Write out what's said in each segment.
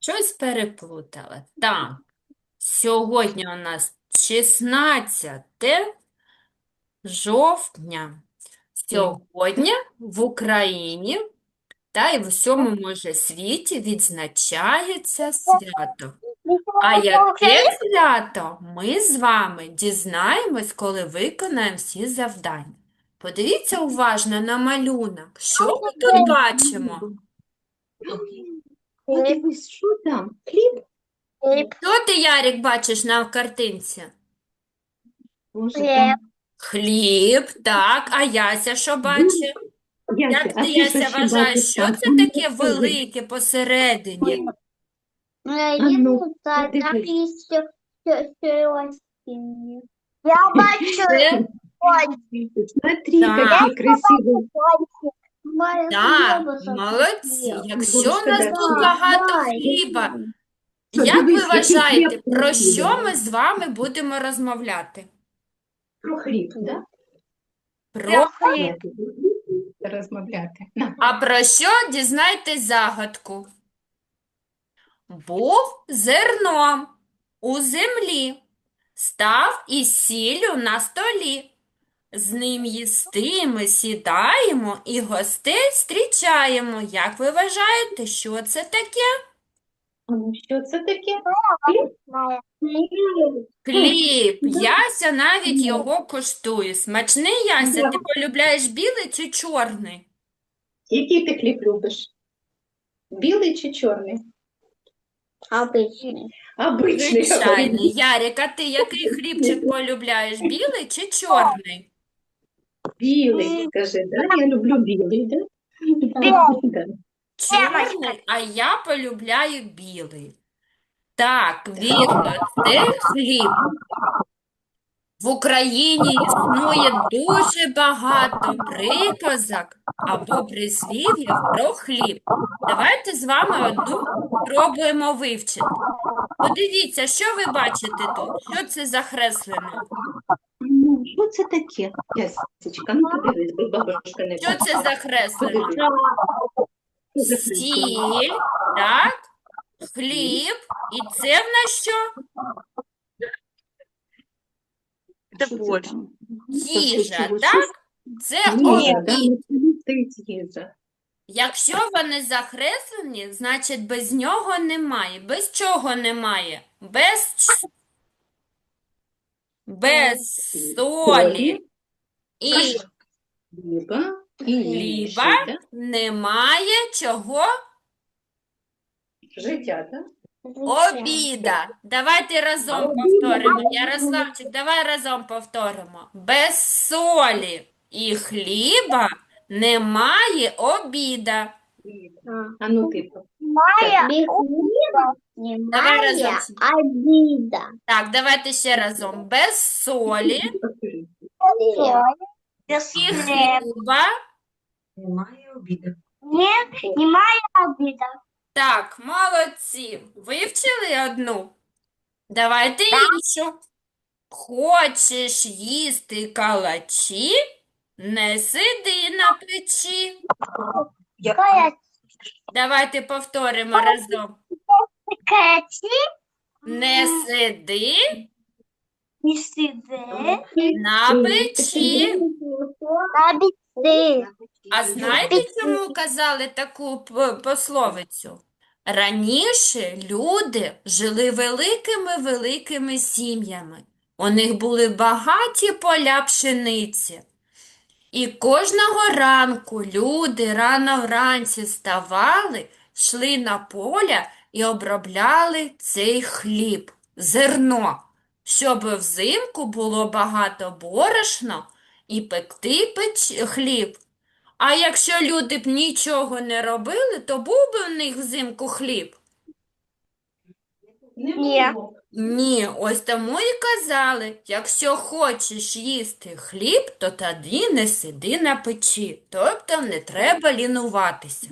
Щось переплутала. Так, сьогодні у нас 16 жовтня. Сьогодні в Україні та й в усьому може світі відзначається свято. А яке свято ми з вами дізнаємось, коли виконаємо всі завдання. Подивіться уважно на малюнок. Що ми тут бачимо? Подивись, що там? Хліб? Що ти, Ярик, бачиш на картинці? Боже, Хліб. там. Хліб, так, а Яся що бачить? Яся, Як а ти, ти Яся, що ще вважаєш, що там? це ну, таке велике посередині? ну, подивись. сьогодні. Я бачу Це Смотри, Так. какие красивые. Так, молодці. Якщо у нас тут багато хліба, як ви вважаєте, про що ми з вами будемо розмовляти? Про хліб, да? Про хліб. Розмовляти. А про що дізнайтесь загадку? Був зерном у землі, став із сіллю на столі. З ним їсти ми сідаємо і гостей зустрічаємо. Як ви вважаєте, що це таке? Ну, що це таке? Хліб. Яся навіть його коштує. Смачний, Яся, ти полюбляєш білий чи чорний? Який ти хліб любиш? Білий чи чорний? Обичний. Обичний. Звичайний. Ярик, а ти який хлібчик полюбляєш? Білий чи чорний? Білий, каже, да? Я люблю білий, да? Да. Чорний, а я полюбляю білий. Так, вірно, це хліб. В Україні існує дуже багато приказок або прислів'їв про хліб. Давайте з вами одну спробуємо вивчити. Подивіться, що ви бачите тут? Що це за креслено? Ну, що це таке? Ясечка, ну подивись, бо бабушка не Що це за? Подивись. Що хліб? Так, хліб, і це в нас що? Що це там? Їжа, так? Це обід. Ну, їжа. Якщо вони закреслені, значить без нього немає. Без чого немає? Без, ч- без солі і Хліба і хліба немає чого? Життя, так? Обіда. Давайте разом повторимо. Ярославчик, давай разом повторимо. Без солі і хліба немає обіда. А ну ти Має Давай разом. обіда. Так, давайте ще разом. Без солі. Без і хліба. Немає обіду. Ні, немає обіда. Так, молодці. Вивчили одну? Давайте іншу. Хочеш їсти калачі? Не сиди на печі. Яка Давайте повторимо разом. Не сиди не сиди на печі. обіди. А знаєте, чому казали таку пословицю? Раніше люди жили великими-великими сім'ями. У них були багаті поля пшениці. І кожного ранку люди рано вранці ставали, йшли на поля і обробляли цей хліб, зерно, щоб взимку було багато борошна і пекти печ... хліб. А якщо люди б нічого не робили, то був би в них взимку хліб? Не було. Ні, ось тому і казали, якщо хочеш їсти хліб, то тоді не сиди на печі, тобто не треба лінуватися.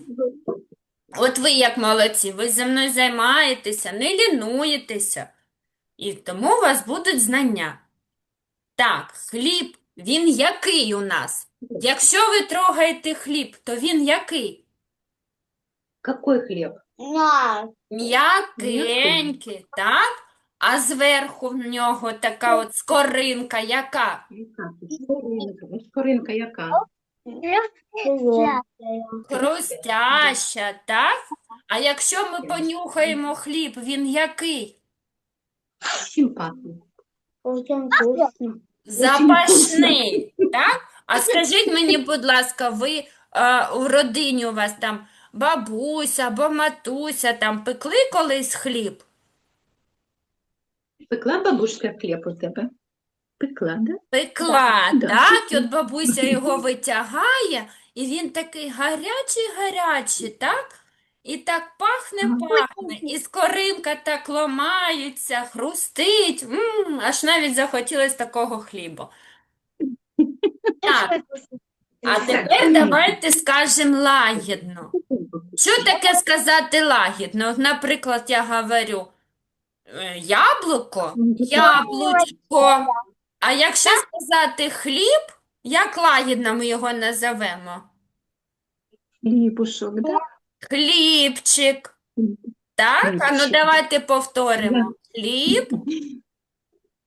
От ви як молодці, ви зі мною займаєтеся, не лінуєтеся, і тому у вас будуть знання. Так, хліб, він який у нас? Якщо ви трогаєте хліб, то він який? Какой хліб? М'якенький, так? А зверху в нього така от скоринка, яка? Скоринка? Скоринка яка? Хрустяща, так? А якщо ми понюхаємо хліб, він який? Чим пахне? Запашний, так? А скажіть мені, будь ласка, ви е, в родині у вас там бабуся або матуся там пекли колись хліб? Пекла бабушка хліб у тебе? Пекла, да? Пекла, Да, так? І от бабуся його витягає, і він такий гарячий-гарячий, так? І так пахне-пахне, і скоринка так ломається, хрустить. М, аж навіть захотілося такого хліба. Так, а тепер давайте скажемо лагідно. Що таке сказати лагідно? От, наприклад, я говорю е, яблуко, яблучко. А якщо сказати хліб, як лагідно ми його назовемо? Хлібушок, да? Хлібчик. Так? А ну Хлібчик. давайте повторимо. Хліб,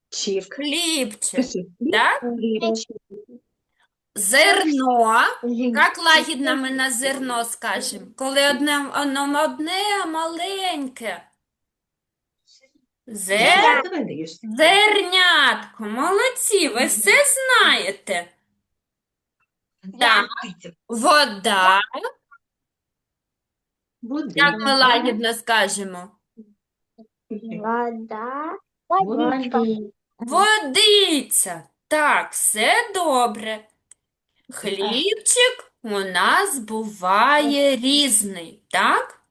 Чик. хлібчик. Так? Зерно. Як лагідно ми на зерно скажемо? Коли одне, воно одне маленьке. Давай даєш. Зернятко. Молодці, ви все знаєте. Так. Вода. Води. Як ми лагідно скажемо? Вода. Води. Водиця. Так, все добре. Хлібчик у нас буває різний, так?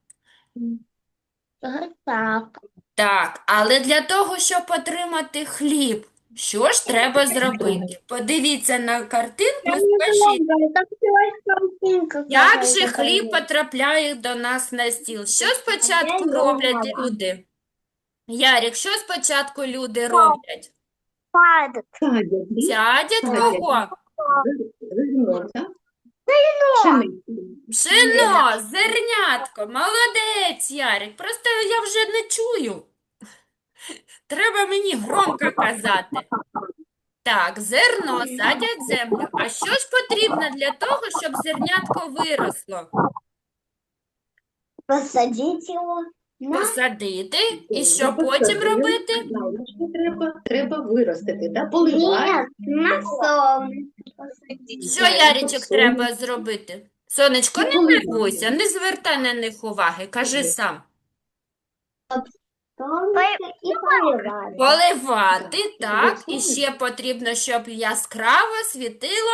Так. Так, але для того, щоб отримати хліб, що ж треба зробити? Подивіться на картинку і скажіть, як же хліб потрапляє до нас на стіл? Що спочатку роблять люди? Ярік, що спочатку люди роблять? Сядять кого? Зерно. Пшено, зернятко, молодець, Ярик. Просто я вже не чую. Треба мені громко казати. Так, зерно садять землю. А що ж потрібно для того, щоб зернятко виросло? Посадить его на Посадити і що потім робити? Треба, треба виростити, да? Поливати. На. Що, Яричок, треба зробити? Сонечко, не нервуйся, не звертай на них уваги, кажи сам. Солнце и. Поливати, так, і ще потрібно, щоб яскраво світило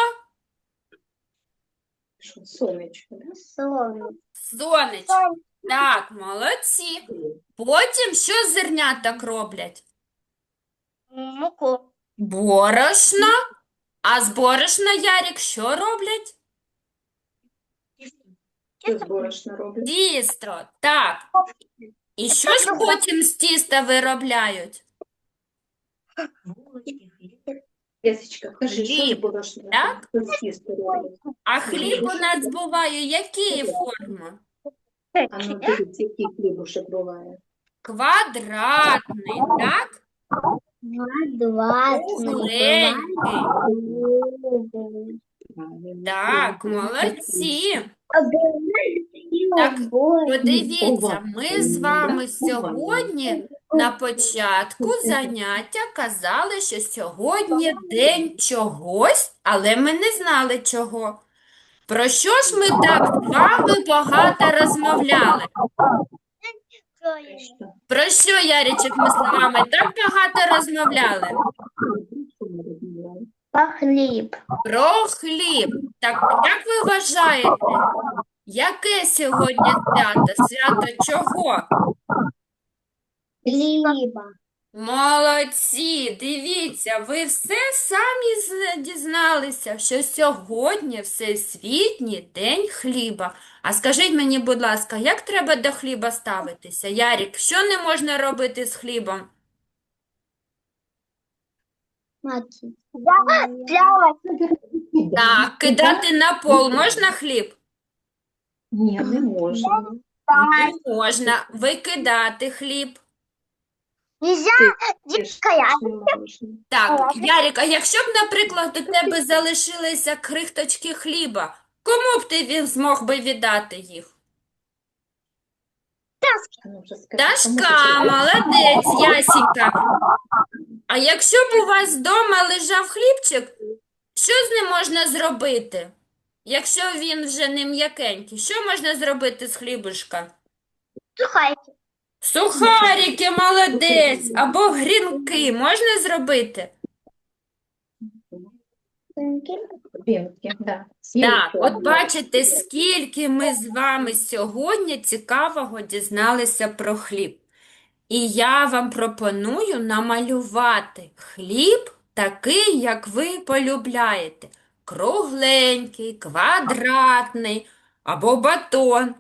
Сонечко, да? Сонечко. Так, молодці. Потім що зерняток роблять? Муку. Борошно. А з борошна, Ярік, що роблять? Роблять? Тісто. Так. І що ж потім з тіста виробляють? Ясечка, кажи, що Хліб, так? А хліб у нас буває якої форми? А ну, дивіться, який хлібушек буває. Квадратний, так? Кругленький. Так, молодці. Так, Подивіться, ми з вами сьогодні на початку заняття казали, що сьогодні день чогось, але ми не знали чого. Про що ж ми так з вами багато розмовляли? Про що, Яричок, ми з вами так багато розмовляли? Розмовляли? Хліб. Про хліб. Так як ви вважаєте, яке сьогодні свято? Свято чого? Хліба. Молодці, дивіться, ви все самі з- дізналися, що сьогодні Всесвітній день хліба. А скажіть мені, будь ласка, як треба до хліба ставитися? Ярік, що не можна робити з хлібом? Так, кидати на пол можна хліб? Ні, не можна. Не можна викидати хліб. Нельзя, детская. Не. Так, Ярик, а якщо б, наприклад, у тебе залишилися крихточки хліба, кому б ти він змог би віддати їх? Ну, вже скажи, кому ти Дашка, читаєш? молодець, Ясінька. А якщо б у вас вдома лежав хлібчик, що з ним можна зробити? Якщо він вже не м'якенький, що можна зробити з хлібушка? Сухарики. Сухарики, молодець, або грінки можна зробити? Бінки, да. Так, от бачите, скільки ми з вами сьогодні цікавого дізналися про хліб. І я вам пропоную намалювати хліб такий, як ви полюбляєте. Кругленький, квадратний або батон.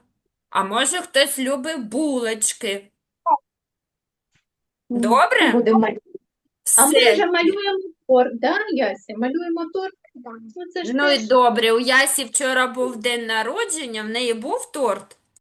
А може хтось любить булочки. Добре? Будемо. А ми вже малюємо торт, да, Ясі? Малюємо торт? Ну, це ж Ну і теж добре, у Ясі вчора був день народження, в неї був торт.